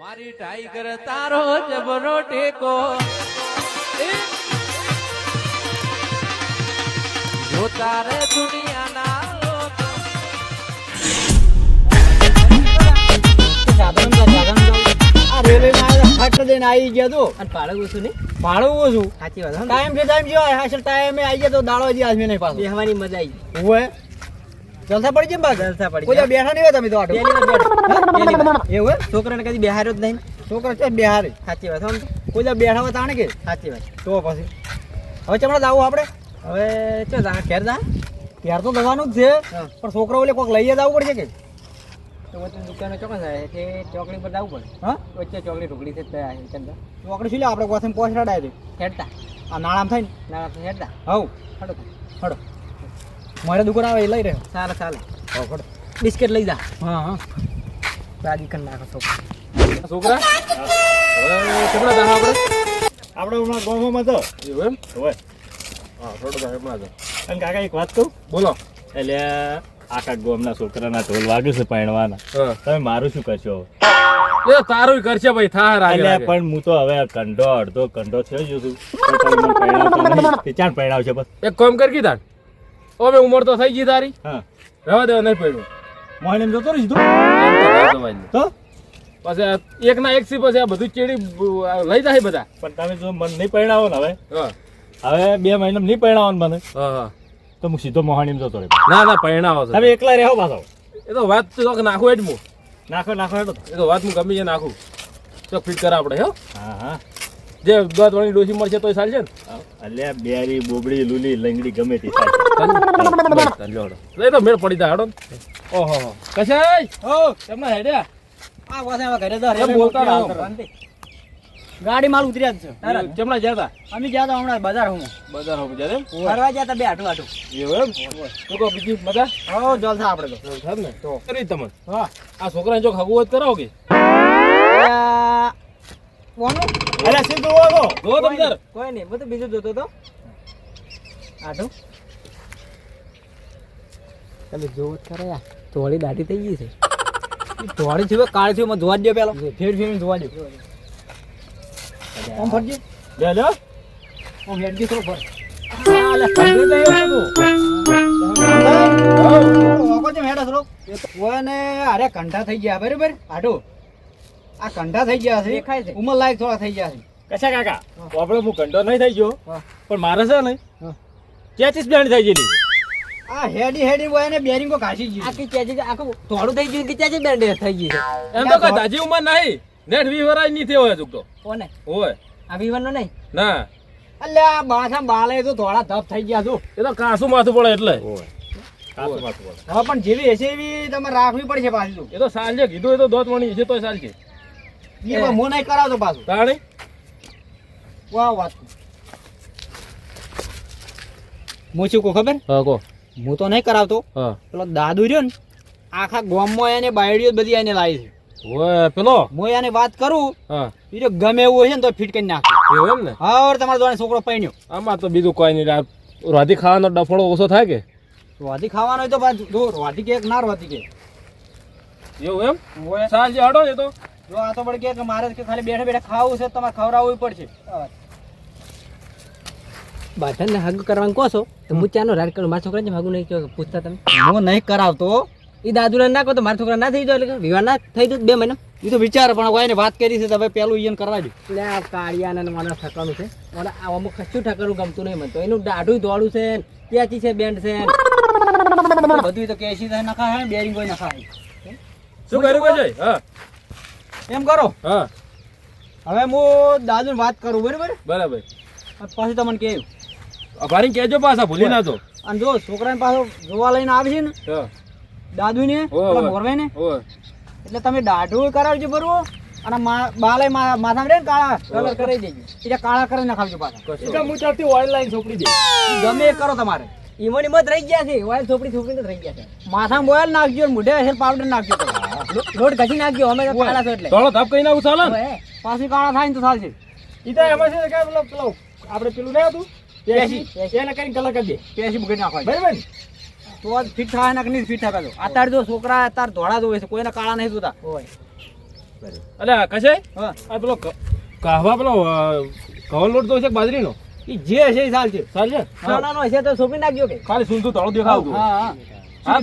મારી ટાઈગર તારો જબરો ટેકો. જો તારે દુનિયાના દઈને આવી ગયા તો અને ભાડું છું નહીં ભાડું છું સાચી વાત ટાઈમ છે. ટાઈમ જો ટાઈમે આવી ગયા તો દાડો હજી આજમે નહીં પાડો. બેહવાની મજા આવી ઓવે જલસા પડી જેમ બાગ જલસા પડી કોઈ બેઠા નહીં હોય તમે તો આટો. એવું? છોકરાને કદી બેહાર્યો જ નહીં છોકરા છે બેહારી. સાચી વાત. ને? કોઈ દાડો બેઠા હોય તાણે કે? સાચી વાત. તો પછી? હવે ચમડા જાવું આપણે હવે ચો જા ઘેર જા. ત્યાર તો જવાનું જ છે પણ છોકરાઓ ઓલે કોઈક લઈએ જવું પડશે કે? દુકાને ચોક્કસ જાય તે ચોકડી પર જવું પડે. હા? વચ્ચે ચોકડી ઢોકળી છે ત્યાં ચંદા. ચોકડી શું લે? આપણે કોથમ પહોંચાડાય દે હેડતા. આ નાણામ થાય ને? ના આપણે હેડતા. હવ. હડો હડો મારે દુકાન આવે એ લઈ રહ્યો. ચાલે ચાલે. બિસ્કિટ લઈ જા. હા હા. રાજી કરી નાખો છોકરા. છોકરા? હવે કેમણા દાણા આપણે આપણે હમણાં ગામમાં તો. એવું એમ? હોય. હા થોડો દાણા હમણાં તો અને કાકા એક વાત કહું? બોલો. એટલે આખા ગામના છોકરાના ઢોલ વાગ્યું છે પરણવાના તમે મારું શું કરશો? એ તારું કરશે ભાઈ થાર એટલે પણ હું તો હવે કંડો અડધો કંડો થયો જ છું તો. તે પરણાવશે બસ. એક કોમ કર કીધા હવે ઉંમર તો થઈ ગઈ તારી. હા. રહેવા દેવા નહીં પડ્યું. મોહન એમ જતો રહીશ તો? પછી એક ના એક સી પછી આ બધું ચેડી લઈ જાય બધા. પણ તમે જો મને નહીં પરણાવો ને હવે. હા. હવે બે મહિના નહીં પરણાવો ને મને. તો હું સીધો મોહાણી જતો રહી ના ના પરણાવો તમે એકલા રહેવો પાછો. એ તો વાત તો નાખું જ મુ નાખો નાખો. એ તો વાત હું ગમી છે નાખું. તો ફિટ કરા આપણે હો. હા હા. જે દોત વાળી ડોસી મળશે તોય ચાલશે ને. અલ્યા બેરી બોબડી લુલી લંગડી ગમે તે થાય. બસ, ચાલ, લ્યો, હેડો. એ તો મેળ પડી જાય હડો ઓહો હો. કશાય ઓ તમને હેડ્યા આ વાસે આવા ઘરે જા કેમ બોલતા રહો? ગાડી માલ ઉતર્યા જ છે કેમના જતા અમે જતા હમણાં બજાર હું બજાર હું બજાર ફરવા જતા બે આટું આટું એવું એમ તો બીજી મજા હો જલસા આપણે તો એવું ને તો. કરી તમે હા આ છોકરાને જો ખાવું હોય કરાવો કે કોનું અલ્યા શું જોવો જો તમ કોઈ નહીં હું તો બીજું જોતો તો આટું તમે જોવો જ યાર થોડી દાઢી થઈ ગઈ છે. ધોળી થયું કાળી થયું મને જોવા દે પેલો. ફેર ફેર જોવા દે. ઓમ ફરજી? લે લે થોડો ફર. આલે છે હેડા થોડો ને અરે કંઠા થઈ ગયા બરાબર? આટો આ કંઠા થઈ ગયા છે. છે. લાયક થોડા થઈ ગયા છે. કશા કાકા? આપણે હું કંટો નહીં થઈ ગયો. પણ મારે છે ને હા. ચેચીસ થઈ ગયેલી આ હેડી હેડી હોય ને બેરિંગો ઘાસી ગયું આખી કેજી આખું થોડું થઈ ગયું કે ચેચી બેન્ડ થઈ ગઈ એમ તો કઈ તાજી ઉમર નહીં. નેટ વી વરાય નહીં થયો હોય હજુ તો. કોને? ઓય આ વિવાન નો નહીં? ના. એટલે આ બાસા બાલે તો થોડા ધપ થઈ ગયા છો. એ તો કાસું માથું પડે એટલે. કાચું માથું બોલો. હવે પણ જેવી હશે એવી તમારે રાખવી પડશે પાછું એ તો સાંજે કીધું એ તો દોત વણી છે તોય ચાલશે એમાં હું નહીં કરાવતો પાછું. તાણી? વાહ વાત હું શું કહું ખબર? હા કો. હું તો નહીં કરાવતો. હા. પેલો દાદુ રહ્યો ને આખા ગામમાં એને બાયડીઓ બધી એને લાવી છે. હોય પેલો? હું એને વાત કરું હા. એ ગમે એવું હશે ને તો ફિટ કરી નાખે. એવું એમ ને? હવે તમારો દોડે છોકરો પૈણ્યો આમાં તો બીજું કોઈ નહીં રાધી ખાવાનો ડફળો ઓછો થાય કે? રોધી ખાવાનો હોય તો જો રોધી કે ના રોધી કે. એવું એમ? ઓય. સાંજે હડો એ તો. જો આ તો પણ કે મારે કે ખાલી બેઠા બેઠા ખાવું છે તમારે ખવડાવવું પડશે. બાધા ને હગ કરવાનું કહો છો તો હું ચાનો રાડ કરું મારા છોકરાને હગું નહીં કહો પૂછતા તમે. હું નહીં કરાવતો. એ દાદુ ના કહો તો મારા છોકરા ના થઈ જાય એટલે વિવાહ ના થઈ જાય બે મહિના. એ તો વિચાર પણ કોઈ એને વાત કરી છે તો હવે પેલું ઈયન કરવા દે. એટલે આ કાળિયા ને મને ઠકાણું છે. મને આ અમુક કશું ઠકાણું ગમતું નહીં મને તો. એનું દાઢું દોડું છે ત્યાંથી છે બેન્ડ છે બધું તો કેસી થાય નખાય બેરિંગ કોઈ નખાય. શું કર્યું કે હા. એમ કરો. હા. હવે હું દાદુ વાત કરું બરાબર? બરાબર. પછી તમને કેવું અભારી કેજો પાછા ભૂલી ના તો અને જો છોકરાને પાછો જોવા લઈને આવે છે ને દાદુ ને ઓય, ઓય. ને એટલે તમે દાઢું કરાવજો બરોબર અને મા- બાલે માથા રે ને કાળા કલર કરી દેજો. એટલે કાળા કરી નાખાવજો પાછા. એટલે હું ચાલતી ઓઇલ લાઈન છોકરી દે. ગમે એ કરો તમારે. ઈમોની મત રહી ગયા છે. ઓઇલ છોકરી છોકરી તો રહી ગયા છે. માથામાં બોયલ નાખજો ને મોઢે હેર પાવડર નાખજો. લોટ ઘસી નાખજો. અમે તો કાળા છો એટલે. થોડો ધપ કઈ નાખું ચાલે પાછી કાળા થાય ને તો ચાલશે ઈ તો એમાં છે કે પેલો પેલો આપણે પેલું નહીં હતું? પેશી. એને કરીને કલર કરી દે. પેસી બગડી નાખવા બરાબર તો ફિટ થાય ને નહીં ફિટ થાય અત્યારે જો છોકરા અત્યારે ધોળા જોવે છે કોઈને કાળા નહીં જોતા ઓય. કશે? હા. પેલો ક- પેલો લોટ છે બાજરીનો? એ જે છે એ સાલ છે સોનાનો હશે તો સોંપી નાખજો કે. ખાલી સુનતું તળું દેખાવતું હા હા.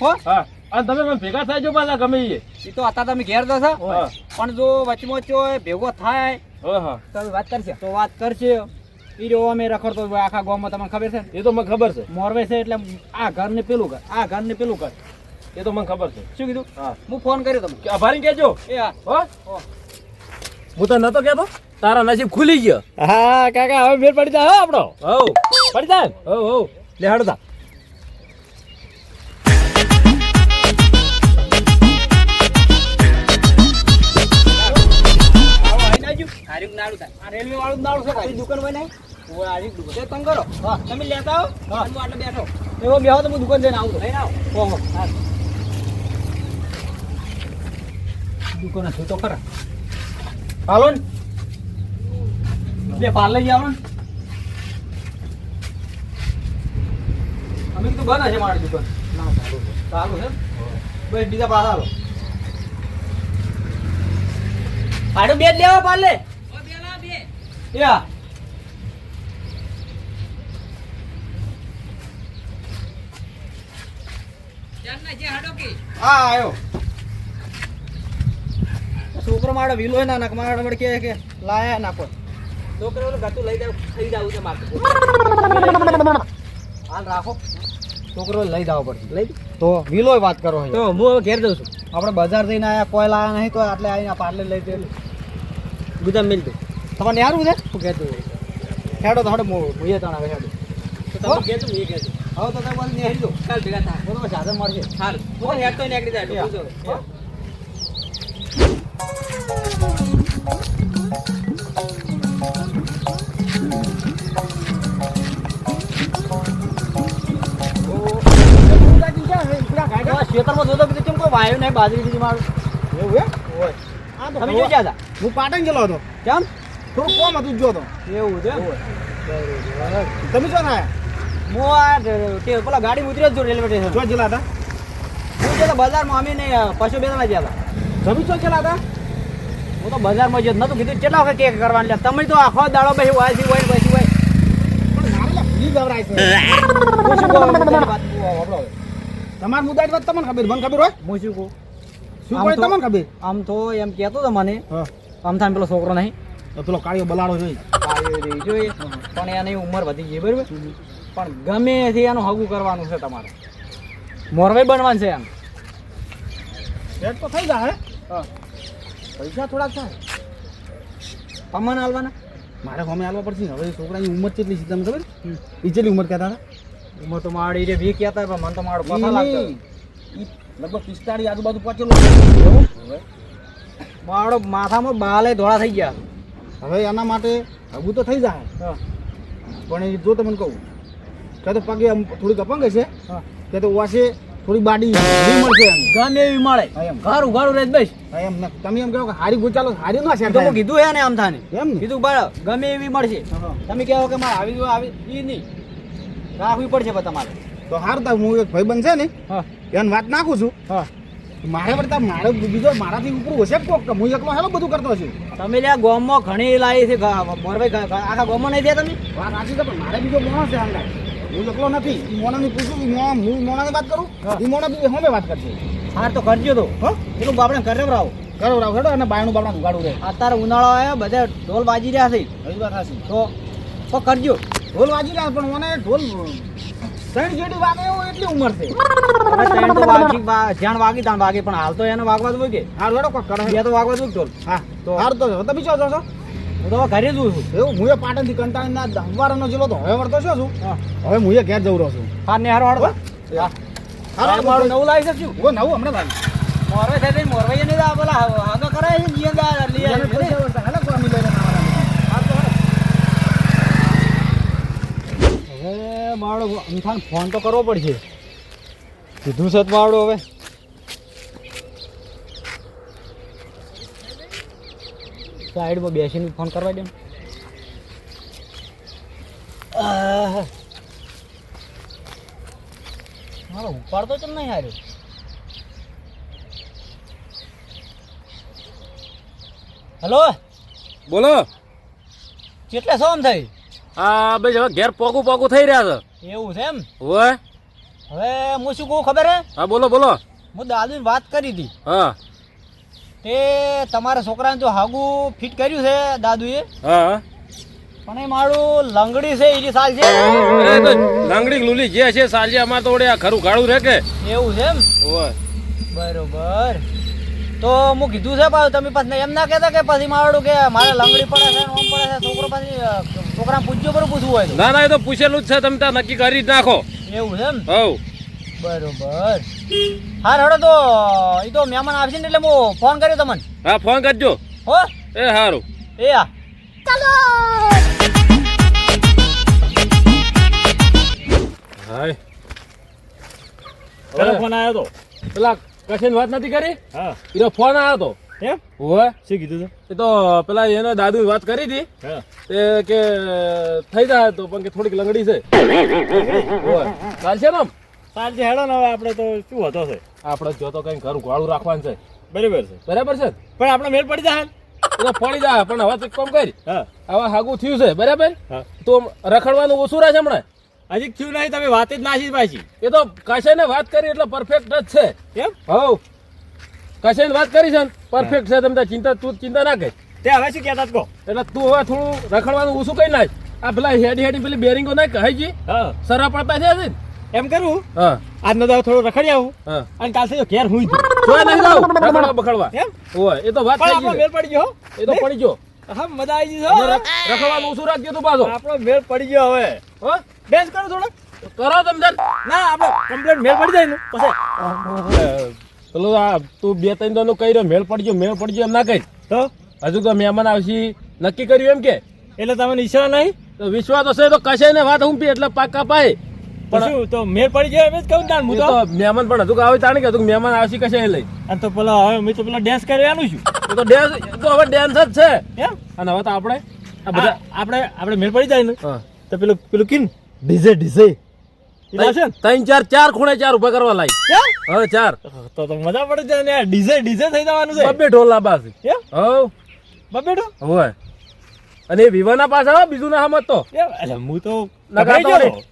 હો? હા? અને તમે મને ભેગા થાય જો પાછા ગમે એ ઈ તો અત્યારે તમે ઘેર છો. હા. પણ જો વચમાં ભેગો થાય હા હા. તો વાત કરશે. તો વાત કરશે. ઈ રહ્યો અમે રખડતો આખા ગામમાં તમને ખબર છે? એ તો મને ખબર છે. મોરવે છે એટલે આ ઘર ને પેલું ઘર આ ઘર ને પેલું ઘર. એ તો મને ખબર છે. શું કીધું? હા. હું ફોન કર્યો તમે કે આભારી કહેજો. એ હા. હો? હો. હું તો નતો કેતો તારા નસીબ ખુલી ગયો. હા કાકા હવે મેળ પડી જાય આપણો. હો પડી જાય હો હવ હવ લે હડતા આ રેલવે વાળું નાળું છે કાંઈ? દુકાન હોય નહીં ઓય, આ દુકાન. તે તમે કરો. હા. તમે લેતા આવો. હા. હું આટલે બેઠો. એવો બેહો તો હું દુકાન જઈને આવું લઈને આવો. ઓહો. હા. દુકાન હશે તો ખરા. હાલો ને. બે પાર લઈ આવો ને. અમે કીધું બંધ હશે મારી દુકાન. ના સારું છે. સારું છે? બસ બીજા પાસ હાલો. આડો બે જ લેવા પાલે હા આવ્યો છોકરો મારો વિલો ના નાખ માડો વળી કે કે લાયા નાખો છોકરો ઓલું ગતું લઈ જાવ થઈ જાવ છે મારે હાલ રાખો. છોકરો લઈ જાવ પડશે લઈ તો વિલો વાત કરો તો હું હવે ઘેર જઉં છું. આપણે બજાર જઈને આયા કોઈ લાયા નહીં તો આટલે આવીને પાર્લર લઈ જઈએ. ગુદામ મિલ દઉં તમારે યારું છે? હું કહેતો હેડો તો હેડો હું ભૂયે તણ હવે હેડો. તો તમે કહેતું હું એ કહેતું હવે તો તમે બધું નેહરી દો. કાલ ભેગા થાય બરોબર સાધન મળશે. સારું હું હેડ તો નીકળી જાય ખેતરમાં જોતો કેમ કોઈ વાયુ નહીં બાજરી બીજી મારું? એવું હે? હોય. તો તમે હવે- જો હતા હું પાટણ ગયેલો હતો. કેમ? થોડું કોમ હતું જો તો. એવું છે તમે જો ને હું આ તે પેલા ગાડી ઉતર્યો જ જો રેલવે સ્ટેશન. જો જલા હતા. હું છે તો બજારમાં અમે ને પશુ બેસવા ગયા હતા. તમે જો જલા હતા? હું તો બજારમાં જ નતું કીધું કેટલા વખત કેક કરવાનું લે તમે તો આખો દાડો બેસી હોય છે હોય પછી હોય શું. તમારી મુદ્દાની વાત તમને ખબર મને ખબર હોય? હું શું કહું? શું તમને ખબર? આમ તો એમ કહેતો હતો મને. આમ થાય પેલો છોકરો નહીં. તો પેલો કાળિયો બલાડો જોઈ. જોઈએ પણ એની ઉંમર વધી ગઈ બરાબર. પણ ગમે એથી એનું હગું કરવાનું છે તમારે. મોરવાઈ બનવાનું છે એમ. સેટ તો થઈ જાય. હા. પૈસા થોડાક થાય. તમને હાલવાના? મારે હોમે હાલવા પડશે હવે છોકરાની ઉંમર કેટલી છે તમને ખબર? એ કેટલી ઉંમર કહેતા ઉંમર તો મારી રે વી કહેતા પણ મને તો મારો હતા. લાગતો લગભગ પિસ્તાળીસ આજુબાજુ પહોંચેલો. મારો માથામાં બાલે ધોળા થઈ ગયા. હવે એના માટે હગું તો થઈ જાય. હા. પણ જો તમને કહું કે તો પગે થોડીક અપંગ છે. કે તો વાસે થોડી બાડી મળશે એમ. ગમે એવી મળે. એમ. ઘર ઉઘાડું રહે બસ. એમ તમે એમ કહો કે હારી ગુચાલો હારી ના છે તમે તો હું કીધું હે ને આમ થાને. એમ કીધું બાળ ગમે એવી મળશે. તમે કહો કે મારે આવી આવી એ નહીં. રાખવી પડશે તમારે. તો હાર તા હું એક ભાઈબંધ છે ને હા. એને વાત નાખું છું. હા. મારે કરતા મારે બીજો મારાથી ઉપર હશે કોક. હું એકલો હેલો બધું કરતો છું. તમે લ્યા ગોમમાં ઘણી લાવી છે મોરભાઈ આખા ગોમમાં નહીં થયા તમે? વાત રાખી છે પણ મારે બીજો મોણસ છે આંગા હું એકલો નથી. મોણાની પૂછું મોણા હું મોણાની વાત કરું? એ મોણા બી હમે વાત કરશે. હાર તો કરજો તો. હો? પેલું બાપડે કરે રાવ કરો રાવ હેડો અને બાયણું બાપણા ઉગાડું રહે. અત્યારે ઉનાળો આવ્યો બધા ઢોલ બાજી રહ્યા છે. એ વાત તો કરજો. ઢોલ વાજી રહ્યા પણ મને ઢોલ ત્રણ જેડી વાગે એવો એટલી ઉંમર છે. ત્રણ તો વાગી જ્યાં વાગી ત્યાં વાગે પણ હાલ તો એને વાગવા જ કે? હાર હેડો કોક કરે. બે તો વાગવા હોય હા તો- હાર તો તમે છો છો? હું તો ઘરે જ છું. એવું હું એ પાટણથી કંટાળીને આ દહવારનો તો હવે વળતો છું છું હવે હું એ ઘેર જઉં રહ્યો છું. હાર ને હાર વાળવા હા? હારો મારું નવું લાવી શકશું હું નવું હમણાં ભાઈ મોરવે થાય મોરવાઈ મોરવે ને આ પેલા હાગા કરાય છે જીએન દા લઈ આવે પૈસા વળતા હેલા કોમી લઈને આવવાના. હવે મારો અમથાન ફોન તો કરવો પડશે. કીધું સત તો હવે. સાઈડમાં બેસીને ફોન કરવા દે. મારો ઉપાડતો કેમ નહીં હાર્યો? હલો? બોલો. કેટલા સોમ થઈ? આ ભાઈ હવે ઘેર પોગું પોકું થઈ રહ્યા છે. એવું છે એમ? હવે? હવે હું શું કહું ખબર હે? હા બોલો બોલો. હું દાદુની વાત કરી હતી. હા. તે તમારા છોકરાને જો હાગું ફિટ કર્યું છે દાદુએ. હા. પણ એ મારું લંગડી છે એની સાલ છે. અરે તો લંગડી લુલી જે છે સાલજી અમારે તો આ ખરું ગાળું રહે કે? એવું છે એમ? હોય બરોબર. તો હું કીધું છે પાછું તમે પછી એમ ના કહેતા કે પછી મારું કે મારે લંગડી પડે છે ઓમ પડે છે છોકરો પછી છોકરા છોકરાને પૂછજો બરું પૂછવું હોય તો. ના ના એ તો પૂછેલું જ છે તમે ત્યાં નક્કી કરી જ નાખો. એવું છે એમ? હવ. બરોબર. હા હડો તો એ તો મહેમાન આવશે ને એટલે હું ફોન કર્યો તમને. હા ફોન કરજો. હો? એ સારું એ આ. હાય. પેલો ફોન આવ્યો તો. પેલા કશેની વાત નથી કરી? હા. એનો ફોન આવ્યો તો. એમ? હોય શું કીધું એ તો પેલા એનો દાદુ વાત કરી હતી. તે કે થઈ જાય તો પણ કે થોડીક લંગડી છે. ચાલશે ને? સાંજે હેડો ને હવે આપણે તો શું હતો છે? આપણે જો તો કઈ ઘર ગાળું રાખવાનું છે. બરાબર છે. બરાબર છે? પણ આપણે મેળ પડી જાય એ તો પડી જાય પણ હવે તો કામ કરી. હા. હવે હાગું થયું છે બરાબર? તો રખડવાનું ઓછું રહે છે હમણાં. હજી થયું નહીં? તમે વાત જ નાસી પાછી. એ તો કશે વાત કરી એટલે પરફેક્ટ જ છે. કેમ? હવ કશે વાત કરી છે પરફેક્ટ છે. તમે ચિંતા તું ચિંતા ના કરી. તે હવે શું કહેતા કહો. એટલે તું હવે થોડું રખડવાનું ઓછું કઈ નાખ આ પેલા હેડી હેડી પેલી બેરિંગો નાખ કહી હા. સરા પડતા છે? એમ કરું? હા. આજનો દાવ થોડો રખડી આવું. હા. અને કાલથી ઘેર હું. જોઈ નહીં જાવ રખડવા બખડવા. એમ? હોય એ તો વાત થઈ ગઈ મેળ પડી ગયો એ તો પડી ગયો. હા મજા આવી ગઈ રખડવાનું ઓછું રાખજો તું પાછો. આપણો મેળ પડી ગયો હવે. હો? બેસ કરો થોડો. કરો તમે. ના આપણે કમ્પ્લેટ મેળ પડી જાય ને. પછી. પેલું આ તું બે ત્રણ દાનું કહી રહ્યો મેળ પડજો મેળ પડજો એમ ના કહી તો? હજુ તો મહેમાન આવશે નક્કી કર્યું એમ કે? એટલે તમને ઈચ્છા નહીં? તો વિશ્વાસ હશે તો કશે ને વાત હું એટલે પાકા પાય. પણ તો મેળ પડી જાય એમ જ કહું તાણ હું તો. મહેમાન પણ હજુ આવે તાણે કે તું મહેમાન આવશે કશે લઈ. અને તો પેલા હવે મેં તો પેલા ડેન્સ કરવાનું છું. તો ડેન્સ તો હવે ડેન્સ જ છે. એમ? અને હવે તો આપણે આ બધા આપણે આપણે મેળ પડી જાય ને. તો પેલું પેલું કિન. ડીઝે ડીઝે ત્રણ ચાર ચાર ખૂણે ચાર ઊભા કરવા કેમ? હવે ચાર. તો તો મજા પડે છે ને ડીઝે ડીઝે થઈ જવાનું છે. બબ્બે ઢોલ લાંબા છે. હવ. બબેટો હોય. અને વિવાના હવે બીજું ના સમજ તો એટલે હું તો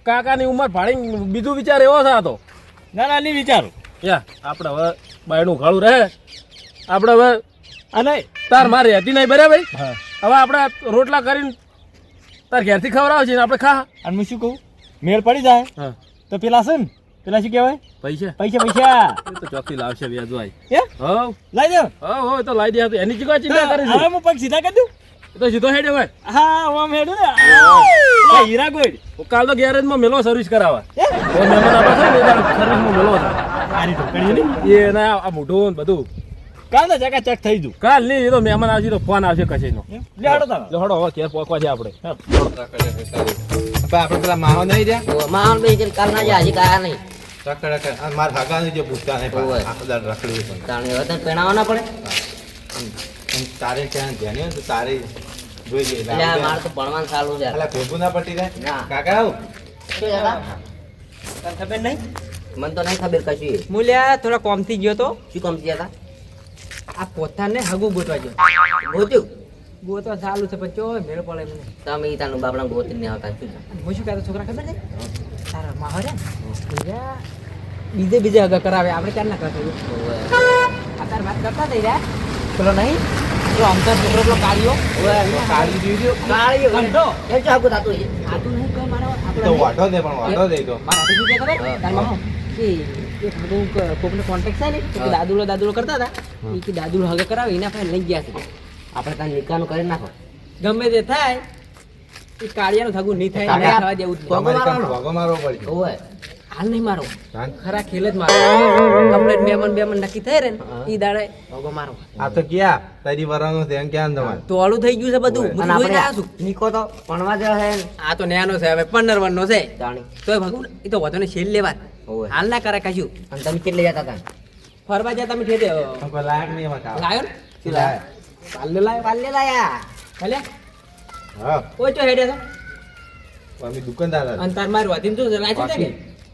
કાકાની ઉંમર ભાડી બીજું વિચાર એવો છે તો. ના ના નહીં વિચારું. યા આપણે હવે બાયનું ગાળું રહે. આપણે હવે અને તાર મારે હતી નહીં બરાબર હવે આપણે રોટલા કરીને તાર ઘેરથી ખબર ને આપણે ખા. અને હું શું કહું? મેળ પડી જાય? તો પેલા છે ને? પેલા શું કહેવાય? પૈસા. પૈસા પૈસા. તો ચોકથી લાવશે વ્યાજ ભાઈ હવ. લઈ જાઓ હવ હવ તો લાવી દે એની ચીકવા ચિંતા હવે કરી હું પગ સીધા કરી દઉં. તો સીધો હેડે હોય. હા આમ હેડું ને. હીરા કોઈ કાલ તો ગેરેજમાં મેલો સર્વિસ કરાવવા? તો મહેમાન આપે છે ને એ દાડો મેલો છે. ઢોકળી એ એના આ મોઢું ને બધું. કાલ જગા ચેક ચક થઈ જુ કાલ નહીં તો મહેમાન આવશે તો ફોન આવશે કશે નો લેડો તા લેડો હડો હવે ઘેર પોકવા છે આપણે. આપણે પેલા માહો નહીં રહ્યા? માહો નહીં કે કાલ ના જાય હજી કાયા નહીં. રખડ રખડ. અને મારા હગાની જે પૂછતા નહીં ઓવે. આખદાર રખડી રખડ્યું પણ તાણે હવે તને પહેણાવવા ના પડે તારે ક્યાં ધ્યાન તો તારે જોઈ લે. એટલે મારે તો ભણવાનું ચાલુ છે. એટલે ભેગું ના પટી જાય? ના. કાકા આવું. હતા? તને ખબર નહીં? મને તો નહીં ખબર કશું. મૂલ્યા થોડા કોમથી ગયો તો. શું કામ થયા આ પોતાને હગું ગોતવા ગયો. ગોત્યું? ગોતવા ચાલુ છે પણ ચોય ભેળ પડે મને તમે ઈ તાનું બાપડા ગોતી ને આવતા છું? હું શું કહેતો છોકરા ખબર છે? તારા માહો રે બીજે બીજે હગા કરાવે આપણે ક્યાં ના કરતા તાર વાત કરતા થઈ રહ્યા પેલો નહીં જો અમદાર છોકરો પેલો કાળી દીધી કાળીઓ. કંઠો. એમ શું આગું થતું છે? આ તો નહીં કહે મારો આપણો તો વાટો દે પણ વાટો દે તો. મારા હાથે ખબર? હા. તારા કે એક બધું કોકનો કોન્ટેક્ટ છે ને તો દાદુલો કરતા હતા. એ કે દાદુલો હગે કરાવે એના પાસે લઈ ગયા છે આપણે ત્યાં નિકાહનું કરી નાખો. ગમે તે થાય એ કાળિયાનું થગું નહીં થાય નહીં થવા દેવું જ નહીં. ભોગો મારવો પડશે. ઓવે. હાલ નહીં મારો. ખરા ખેલ જ મારો. કમ્પ્લેટ બેમન બેમન નક્કી થઈ રે ને. ઈ દાડે ભોગો મારો. આ તો ક્યાં તારી વરાનો છે એમ ક્યાં તમારે? તોડું થઈ ગયું છે બધું. હું અને આપણે છું. નિકો તો ભણવા જ હે ને. આ તો નેનો છે હવે પંદર વનનો છે. જાણી. તોય ભગું એ તો વધુ ને છેલ લેવા. હાલ ના કરે કશું. અને તમે કેટલે જતા હતા ફરવા જતા તમે ઠેઠે? લાયક નહીં એમાં. લાયો ને? લાયા? પાલ્લે લાયો? પાલ્લે લાયા. ભલે. હા. કોઈ તો હેડે છે? તો અમે દુકાનદાર હતા. અને તાર માર શું છે? રાખ્યું છે ને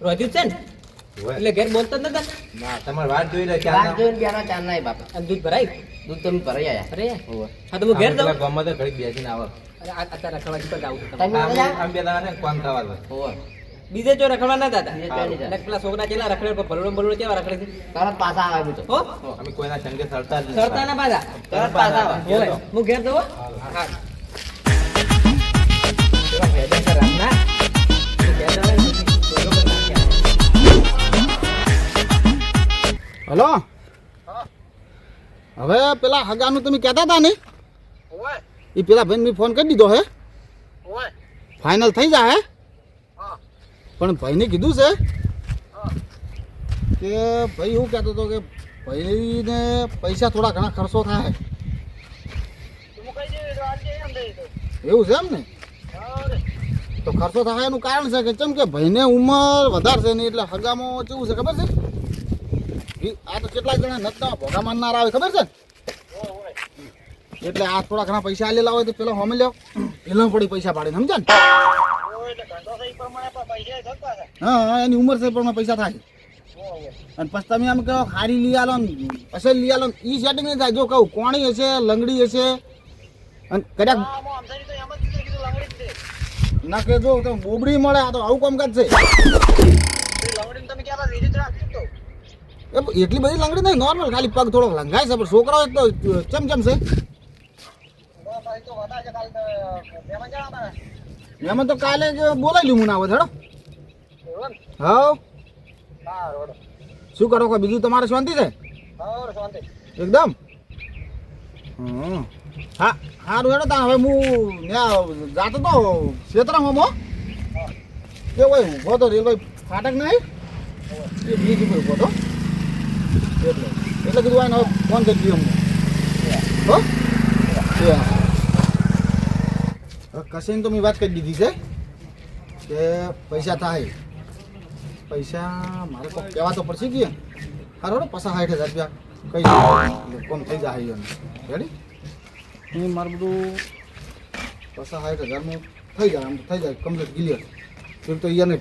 રોધ્યું છે ને? એટલે ઘેર બોલતા નતા? ના તમારે વાત જોઈ રહ્યા વાત જોઈને બેઠા ચાર નાય બાપા. અને દૂધ ભરાય? દૂધ તમે ભરાઈ આયા. અરે હા તો હું ઘેર જાઉં? ગામમાં તો ઘડી બેસીને આવો. અરે આ અત્યારે રખડવા જતો છું તમે આમ બે દાડા ને કામ થવા દો. બીજે જો રખડવા ના દાદા? પેલા છોકરા કેટલા રખડે પર ભરડો ભરડો કેવા રખડે છે? તરત પાછા આવે તો. હો? અમે કોઈના સંગે સરતા જ સરતા ના પાછા તરત પાછા આવે. હું ઘેર દઉં હા? ને. હલો? હવે પેલા હગાનું તમે કહેતા હતા ને? એ પેલા બેન મેં ફોન કરી દીધો હે? ફાઇનલ થઈ જાય હે? પણ ભાઈને કીધું છે કે ભાઈ એવું કહેતો હતો કે ભાઈને પૈસા થોડા ઘણા ખર્ચો થાય. એવું છે એમ ને તો ખર્ચો થાય એનું કારણ છે કે ચમ કે ભાઈને ઉંમર વધારે છે ને એટલે હગામાં કેવું છે ખબર છે? આ તો કેટલા જણા નતા ભોગા માનનાર આવે, ખબર છે? એટલે આ થોડા ઘણા પૈસા આલેલા હોય તો પેલો હોમે લ્યો. એના પડી પૈસા પાડીને, સમજ્યા ને? હા એની ઉંમર છે પણ પૈસા થાય. અને પછી તમે આમ કહો હારી લઈ આલો ને લઈ આલો એ ઈ સેટિંગ નહીં થાય. જો કહું કોણી હશે લંગડી હશે અને કદાચ ના કે જો તો બોબડી મળે આ તો આવું કામકાજ છે. એટલી બધી લંગડી નહીં નોર્મલ ખાલી પગ થોડો લંઘાય છે પણ છોકરાઓ તો ચમ ચમ છે એમાં તો કાલે બોલાવી લઉં મને આવે હેડો હા શું કરો કોઈ બીજું તમારે શાંતિ છે? એકદમ. હા સારું હેડો તા હવે હું ત્યાં જાતો તો ક્ષેત્રમાં કે ભાઈ ઊભો તો રેલવે ફાટક નહીં? એ બ્રિજ ઉપર ઊભો તો. એટલે. એટલે કીધું આને હવે ફોન કરી દઈએ અમને. હો. હા. તો મેં વાત કરી દીધી છે કે પૈસા થાય. પૈસા મારે કોઈ કહેવા તો પડશે કે હારો પચાસ સાઠ હજાર રૂપિયા કઈ કોમ થઈ જાય રેડી હું મારું બધું પાછા સાઠ હજારનું થઈ જાય, આમ થઈ જાય કમ્પ્લીટ ક્લિયર એક તો એને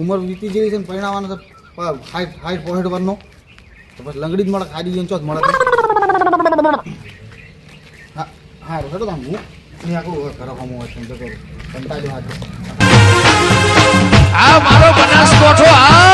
ઉંમર વીતી જેવી છે ને પરિણામવાનો તો હાઈટ હાઈટ પોઈન્ટ વનનો તો પછી લંગડી જ મળે, ખાડી જઈને ચોથ મળે હા હા, હેડો તામ હું આ મારો બનાસકોઠો આ